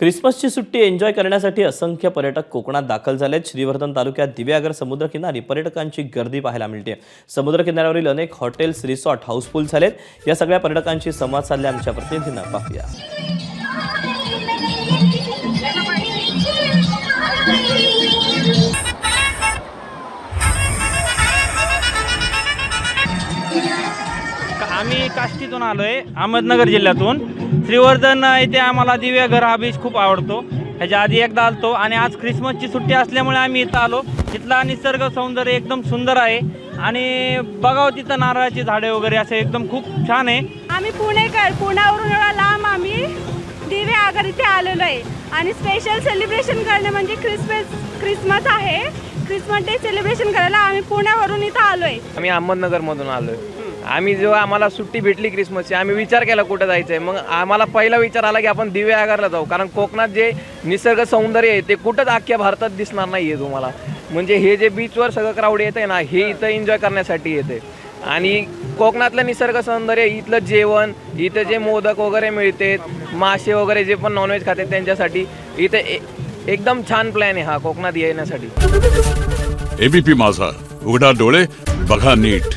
क्रिसमसची सुट्टी एन्जॉय करण्यासाठी असंख्य पर्यटक कोकणात दाखल झालेत. श्रीवर्धन तालुक्यात दिव्यागर समुद्रकिनारी पर्यटकांची गर्दी पाहायला मिळते. समुद्रकिनाऱ्यावरील अनेक हॉटेल्स रिसॉर्ट हाऊसफुल झालेत. या सगळ्या पर्यटकांशी संवाद साधले आमच्या प्रतिनिधीनं पाहूया. आम्ही काष्टीतून आलो आहे अहमदनगर जिल्ह्यातून. श्रीवर्धन इथे आम्हाला दिव्या घर हा बीच खूप आवडतो. ह्याच्या आधी एकदा आलतो आणि आज ख्रिसमसची सुट्टी असल्यामुळे आम्ही इथं आलो. इथला निसर्ग सौंदर्य एकदम सुंदर आहे. आणि बघावं तिथं नारळाची झाडे वगैरे असे एकदम खूप छान आहे. आम्ही पुणेकर पुण्यावरून एवढा लांब आम्ही दिवे आगर इथे आलेलो आहे. आणि स्पेशल सेलिब्रेशन करणे म्हणजे क्रिसमस क्रिसमस आहे. क्रिसमस डे सेलिब्रेशन करायला आम्ही पुण्यावरून इथं आलो आहे आम्ही अहमदनगरमधून आलो आहे आम्ही जेव्हा आम्हाला सुट्टी भेटली क्रिसमसची आम्ही विचार केला कुठं जायचं आहे मग आम्हाला पहिला विचार आला की आपण दिवे आगारला जाऊ. कारण कोकणात जे निसर्ग सौंदर्य आहे ते कुठंच अख्ख्या भारतात दिसणार नाही आहे तुम्हाला. म्हणजे हे जे बीचवर सगळं क्राऊड येतं आहे ना हे इथं एन्जॉय करण्यासाठी येते आणि कोकणातलं निसर्ग सौंदर्य इथलं जेवण इथं जे मोदक वगैरे मिळते मासे वगैरे जे पण नॉनव्हेज खाते त्यांच्यासाठी इथं ए- एकदम छान प्लॅन आहे हा कोकणात येण्यासाठी. एबीपी माझा उघडा डोळे बघा नीट.